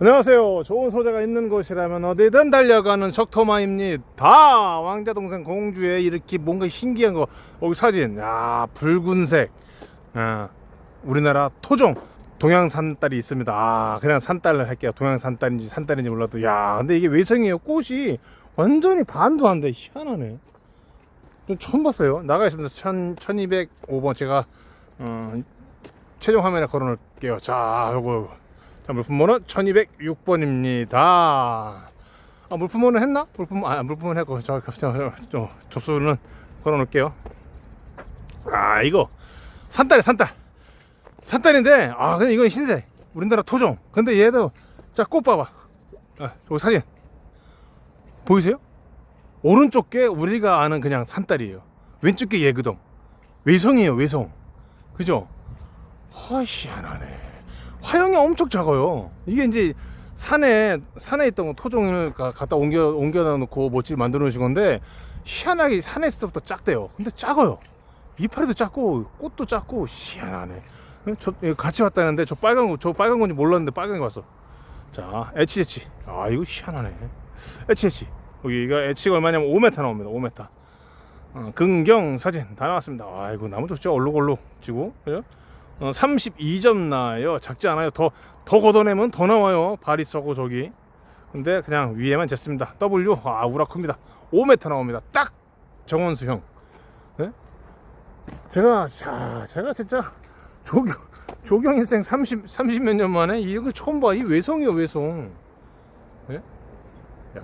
안녕하세요. 좋은 소재가 있는 곳이라면 어디든 달려가는 적토마입니다. 왕자 동생 공주에 이렇게 뭔가 신기한 거 여기 사진. 야 붉은색. 아, 우리나라 토종 동양 산딸이 있습니다. 아 그냥 산딸을 할게요. 동양 산딸인지 산딸인지 몰라도 야 근데 이게 외성이에요. 꽃이 완전히 반도 안 돼. 희한하네. 좀 처음 봤어요. 나가 있습니다. 1000, 1205번 제가 어, 최종 화면에 걸어놓을게요. 자, 요거 자, 물품번호 1206번입니다. 아, 물품번호 했나? 물품 아, 물품은 했고 저, 저, 저, 저 접수는 걸어 놓을게요. 아, 이거 산딸이 산딸. 산딸인데 아, 근데 이건 흰색. 우리나라 토종. 근데 얘도 자, 꽃 봐봐. 아, 저 사진. 보이세요? 오른쪽 게 우리가 아는 그냥 산딸이에요. 왼쪽 게 예그동. 외성이에요, 외성. 그죠? 허시한하네. 화형이 엄청 작아요. 이게 이제 산에 산에 있던 거 토종을 가- 갖다 옮겨 옮겨다 놓고 모찌를 만들어 놓으신 건데 희한하게 산에 있을 때부터 작대요. 근데 작아요. 이파리도 작고 꽃도 작고 희한하네. 저 같이 왔다는데 저 빨간 거저 빨간 건지 몰랐는데 빨간 거 왔어. 자, HH. 아 이거 희한하네. HH. 여기가 H가 얼마냐면 5m 나옵니다. 5m. 어, 긍경 사진 다 나왔습니다. 아이고 나무 좋죠. 얼룩얼룩 지고 그죠? 어, 32점 나요. 작지 않아요. 더 더 걷어내면 더 나와요. 썩고 저기. 근데 그냥 위에만 쟀습니다. W 아 우라 큽니다. 5m 나옵니다. 딱 정원수 형. 네? 제가 자 제가 진짜 조경 조경 인생 30 30몇 년 만에 이거 처음 봐. 이 외성이요 외성. 네? 야.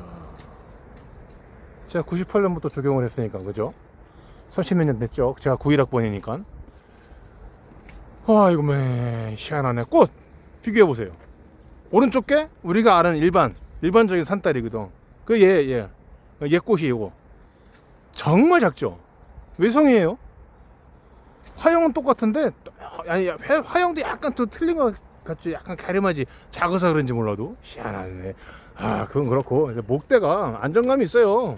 제가 98년부터 조경을 했으니까 그죠? 30몇 년 됐죠. 제가 91학번이니까. 아 이거 매 희한하네. 꽃 비교해 보세요. 오른쪽 게 우리가 아는 일반 일반적인 산딸이거든. 그 얘 얘. 얘 꽃이 이거. 정말 작죠. 외성이에요. 화형은 똑같은데 아니 화- 화형도 약간 또 틀린 것 같지. 약간 가름하지. 작아서 그런지 몰라도 희한하네. 아 그건 그렇고 목대가 안정감이 있어요.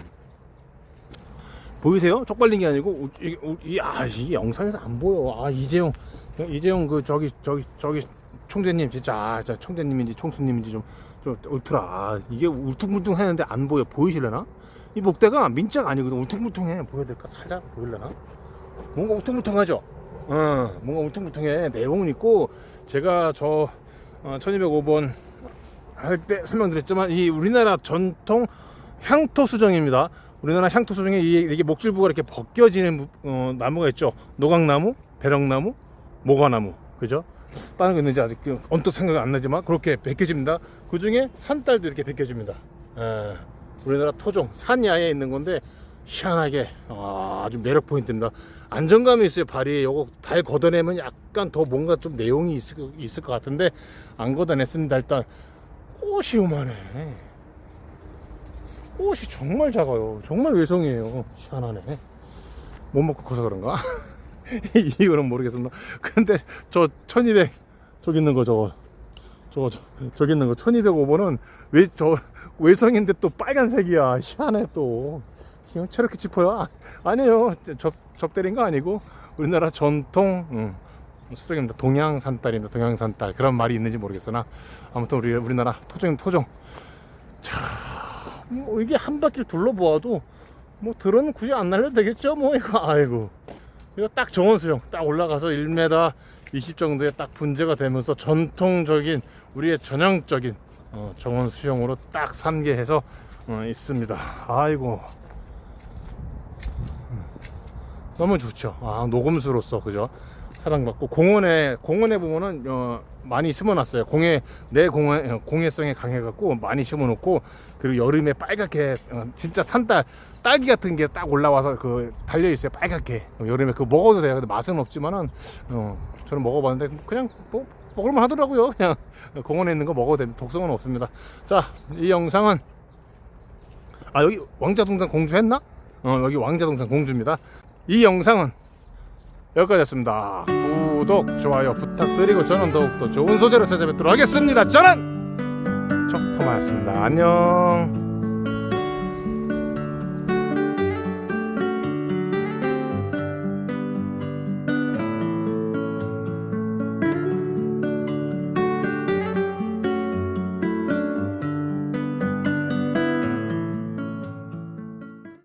보이세요? 쪽발린 게 아니고 우- 이, 우- 이, 아, 이 영상에서 안 보여. 아 이재용 이재용 그 저기 저기 저기 총재님 진짜 아, 자 총재님인지 총수님인지 좀 좀 울트라 아, 이게 울퉁불퉁 했는데 안 보여 보이실려나? 이 목대가 민자가 아니거든 울퉁불퉁해 보여드릴까 살짝 보일려나? 뭔가 울퉁불퉁하죠? 어 뭔가 울퉁불퉁해 내용은 있고 제가 저 어, 1205번 할 때 설명드렸지만 이 우리나라 전통 향토 수정입니다. 우리나라 향토 수정에 이- 이게 목줄부가 이렇게 벗겨지는 어, 나무가 있죠. 노각나무, 배럭나무, 모과나무, 그죠? 다른 거 있는지 아직 그 언뜻 생각 안 나지만 그렇게 벗겨집니다. 그 중에 산딸도 이렇게 벗겨집니다. 예, 우리나라 토종 산야에 있는 건데 희한하게 아, 아주 매력 포인트입니다. 안정감이 있어요 발이 요거 발 걷어내면 약간 더 뭔가 좀 내용이 있을, 있을 것 같은데 안 걷어냈습니다. 일단 꽃이 요만해. 꽃이 정말 작아요. 정말 외성이에요. 희한하네. 못 먹고 커서 그런가? 이거는 모르겠습니다. 근데 저 1200, 저기 있는 거 저거. 저거, 저, 저기 있는 거 1205번은 왜, 저, 외성인데 또 빨간색이야. 희한해 또. 지금 저렇게 짚어요? 아, 아니에요. 접, 접대린 거 아니고 우리나라 전통, 음, 수정입니다. 동양산딸입니다. 동양산딸. 그런 말이 있는지 모르겠으나 아무튼 우리, 우리나라 토종, 토종. 자, 뭐 이게 한 바퀴 둘러보아도 뭐 들은 굳이 안 날려도 되겠죠 뭐 이거 아이고 이거 딱 정원수용 딱 올라가서 1m 20 정도의 딱 분재가 되면서 전통적인 우리의 전형적인 어, 정원 수용으로 딱 산계해서 어, 있습니다. 아이고. 음, 너무 좋죠. 아 녹음수로서 그죠 사랑받고 공원에 공원에 보면은 어, 많이 심어놨어요. 공에 내 공에 어, 공해성에 강해갖고 많이 심어놓고 그리고 여름에 빨갛게 어, 진짜 산딸 딸기 같은 게 딱 올라와서 그 달려 있어요. 빨갛게 어, 여름에 그거 먹어도 돼요. 근데 맛은 없지만은 어, 저는 먹어봤는데 그냥 뭐 먹을만 하더라고요. 그냥 공원에 있는 거 먹어도 됩니다. 독성은 없습니다. 자 이 영상은 아 여기 왕자동산 공주 했나? 어 여기 왕자동산 공주입니다. 이 영상은 여기까지였습니다. 구독, 좋아요 부탁드리고 저는 더욱더 좋은 소재로 찾아뵙도록 하겠습니다. 저는 척토마였습니다. 안녕.